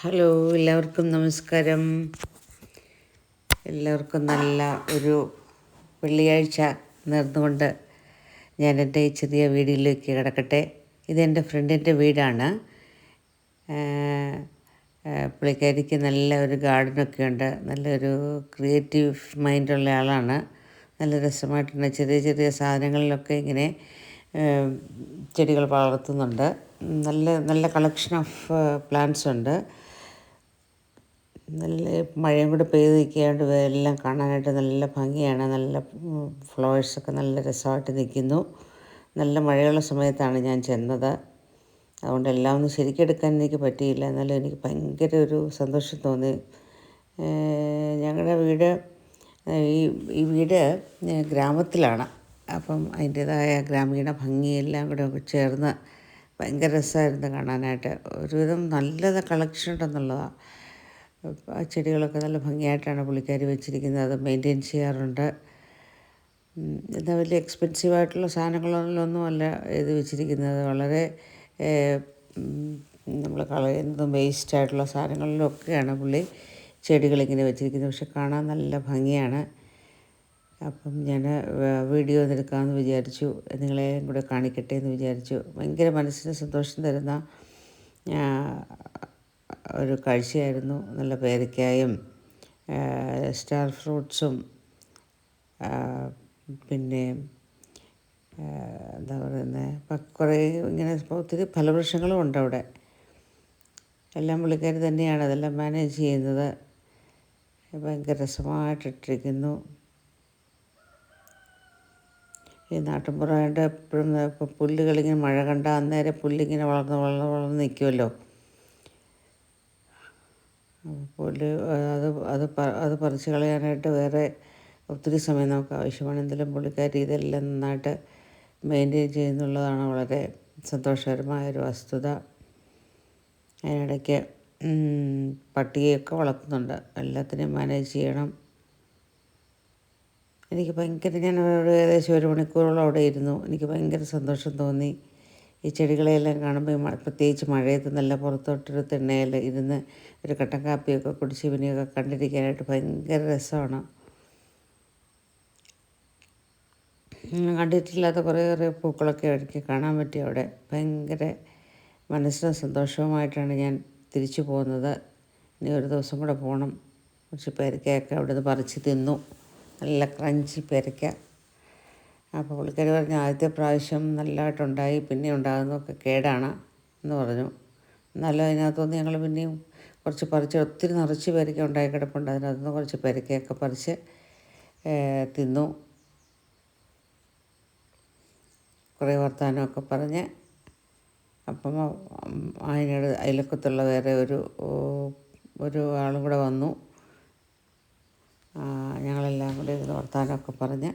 Hello എല്ലാവർക്കും നമസ്കാരം. എല്ലാവർക്കും നല്ല ഒരു വെള്ളിയാഴ്ച നേർന്നുകൊണ്ട് ഞാൻ എന്റെ ഈ ചെറിയ വീടിലേക്ക് കിടക്കട്ടെ. ഇതെന്റെ ഫ്രണ്ടിന്റെ വീടാണ്. പുള്ളിക്കാരിക്ക് നല്ല ഒരു ഗാർഡനൊക്കെ ഉണ്ട്. നല്ലൊരു ക്രിയേറ്റീവ് മൈൻഡുള്ള ആളാണ്. നല്ല രസമായിട്ടുണ്ട്. ചെറിയ ചെറിയ സാധനങ്ങളിലൊക്കെ ഇങ്ങനെ ചെടികൾ വളർത്തുന്നുണ്ട്. നല്ല നല്ല കളക്ഷൻ ഓഫ് പ്ലാന്റ്സ് ഉണ്ട്. നല്ല മഴയും കൂടെ പെയ്ത് നിൽക്കുകയാണ്ട് എല്ലാം കാണാനായിട്ട് നല്ല ഭംഗിയാണ്. നല്ല ഫ്ലവേഴ്സൊക്കെ നല്ല രസമായിട്ട് നിൽക്കുന്നു. നല്ല മഴയുള്ള സമയത്താണ് ഞാൻ ചെന്നത്. അതുകൊണ്ട് എല്ലാം ഒന്നും ശരിക്കെടുക്കാൻ എനിക്ക് പറ്റിയില്ല. എന്നാലും എനിക്ക് ഭയങ്കര ഒരു സന്തോഷം തോന്നി. ഞങ്ങളുടെ വീട് ഈ ഈ വീട് ഗ്രാമത്തിലാണ്. അപ്പം അതിന്റേതായ ഗ്രാമീണ ഭംഗിയെല്ലാം കൂടെ ചേർന്ന് ഭയങ്കര രസമായിരുന്നു കാണാനായിട്ട്. ഒരുവിധം നല്ലത് കളക്ഷൻ ഉണ്ടെന്നുള്ളതാണ്. ആ ചെടികളൊക്കെ നല്ല ഭംഗിയായിട്ടാണ് പുള്ളിക്കാരി വെച്ചിരിക്കുന്നത്. അത് മെയിന്റെയിൻ ചെയ്യാറുണ്ട്. എന്നാൽ വലിയ എക്സ്പെൻസീവ് ആയിട്ടുള്ള സാധനങ്ങളൊന്നുമല്ല ഇത് വെച്ചിരിക്കുന്നത്. വളരെ നമ്മൾ കളയുന്നതും വേസ്റ്റ് ആയിട്ടുള്ള സാധനങ്ങളിലൊക്കെയാണ് പുള്ളി ചെടികളിങ്ങനെ വെച്ചിരിക്കുന്നത്. പക്ഷെ കാണാൻ നല്ല ഭംഗിയാണ്. അപ്പം ഞാൻ വീഡിയോ എടുക്കാമെന്ന് വിചാരിച്ചു. നിങ്ങളെയും കൂടെ കാണിക്കട്ടെ എന്ന് വിചാരിച്ചു. ഭയങ്കര മനസ്സിന് സന്തോഷം തരുന്ന ഒരു കാഴ്ചയായിരുന്നു. നല്ല പേരയ്ക്കായും സ്റ്റാർ ഫ്രൂട്ട്സും പിന്നെ എന്താ പറയുന്നത് കുറേ ഇങ്ങനെ ഒത്തിരി ഫലവൃക്ഷങ്ങളും ഉണ്ട് അവിടെ. എല്ലാം പുള്ളിക്കാർ തന്നെയാണ് അതെല്ലാം മാനേജ് ചെയ്യുന്നത്. ഭയങ്കര രസമായിട്ടിട്ടിരിക്കുന്നു. ഈ നാട്ടിൻപുറമായിട്ട് എപ്പോഴും പുല്ലുകളിങ്ങനെ മഴ കണ്ട അന്നേരം പുല്ലിങ്ങനെ വളർന്ന് വളർന്ന് വളർന്ന് നിൽക്കുമല്ലോ പുല്ല് അത് അത് അത് പറിച്ച് കളയാനായിട്ട് വേറെ ഒത്തിരി സമയം നമുക്ക് ആവശ്യമാണ്. എന്തെങ്കിലും പുള്ളിക്കാരി ഇതെല്ലാം നന്നായിട്ട് മെയിന്റെയിൻ ചെയ്യുന്നുള്ളതാണ് വളരെ സന്തോഷകരമായ ഒരു വസ്തുത. അതിനിടയ്ക്ക് പട്ടിയൊക്കെ വളർത്തുന്നുണ്ട്. എല്ലാത്തിനെയും മാനേജ് ചെയ്യണം. എനിക്ക് ഭയങ്കര ഞാൻ ഏകദേശം ഒരു മണിക്കൂറോളം അവിടെ ഇരുന്നു. എനിക്ക് ഭയങ്കര സന്തോഷം തോന്നി. ഈ ചെടികളെയെല്ലാം കാണുമ്പോൾ പ്രത്യേകിച്ച് മഴയത്ത് നല്ല പുറത്തോട്ടൊരു തിണ്ണയിൽ ഇരുന്ന് ഒരു കട്ടൻ കാപ്പിയൊക്കെ കുടിച്ച് ഇവനെയൊക്കെ കണ്ടിരിക്കാനായിട്ട് ഭയങ്കര രസമാണ്. കണ്ടിട്ടില്ലാത്ത കുറേ കുറേ പൂക്കളൊക്കെ എനിക്ക് കാണാൻ പറ്റി അവിടെ. ഭയങ്കര മനസ്സിന് സന്തോഷവുമായിട്ടാണ് ഞാൻ തിരിച്ചു പോകുന്നത്. ഇനി ഒരു ദിവസം കൂടെ പോകണം കുറച്ച് പേരക്കയൊക്കെ അവിടെ നിന്ന് പറിച്ച് തിന്നു. നല്ല ക്രഞ്ചി പേരയ്ക്ക അപ്പോൾ പുള്ളിക്കാരി പറഞ്ഞു ആദ്യത്തെ പ്രാവശ്യം നല്ലതായിട്ടുണ്ടായി പിന്നെ ഉണ്ടാകുന്നതൊക്കെ കേടാണ് എന്ന് പറഞ്ഞു. എന്നാലും അതിനകത്തുനിന്ന് ഞങ്ങൾ പിന്നെയും കുറച്ച് പറിച്ച് ഒത്തിരി നിറച്ച് പേരയ്ക്ക ഉണ്ടായി കിടപ്പുണ്ട്. അതിനകത്തുനിന്ന് കുറച്ച് പേരയ്ക്കയൊക്കെ പറിച്ച് തിന്നു. കുറേ വർത്തമാനമൊക്കെ പറഞ്ഞ്. അപ്പം അതിനോട് അയലക്കത്തുള്ള വേറെ ഒരു ഒരു ആളും കൂടെ വന്നു. ഞങ്ങളെല്ലാം കൂടി ഇരുന്ന് വർത്തമാനമൊക്കെ പറഞ്ഞ്.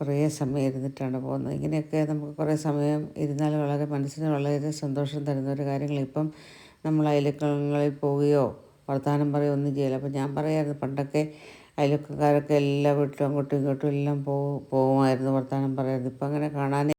കുറേ സമയം ഇരുന്നിട്ടാണ് പോകുന്നത്. ഇങ്ങനെയൊക്കെ നമുക്ക് കുറേ സമയം ഇരുന്നാൽ വളരെ മനസ്സിന് വളരെ സന്തോഷം തരുന്ന ഒരു കാര്യങ്ങൾ. ഇപ്പം നമ്മൾ അയലക്കങ്ങളിൽ പോവുകയോ വർത്തമാനം പറയുകയോ ഒന്നും ചെയ്യില്ല. അപ്പം ഞാൻ പറയായിരുന്നു പണ്ടൊക്കെ അയലക്കാരൊക്കെ എല്ലാ വീട്ടിലും അങ്ങോട്ടും ഇങ്ങോട്ടും എല്ലാം പോകും പോകുമായിരുന്നു വർത്തമാനം പറയായിരുന്നു ഇപ്പം അങ്ങനെ കാണാനേ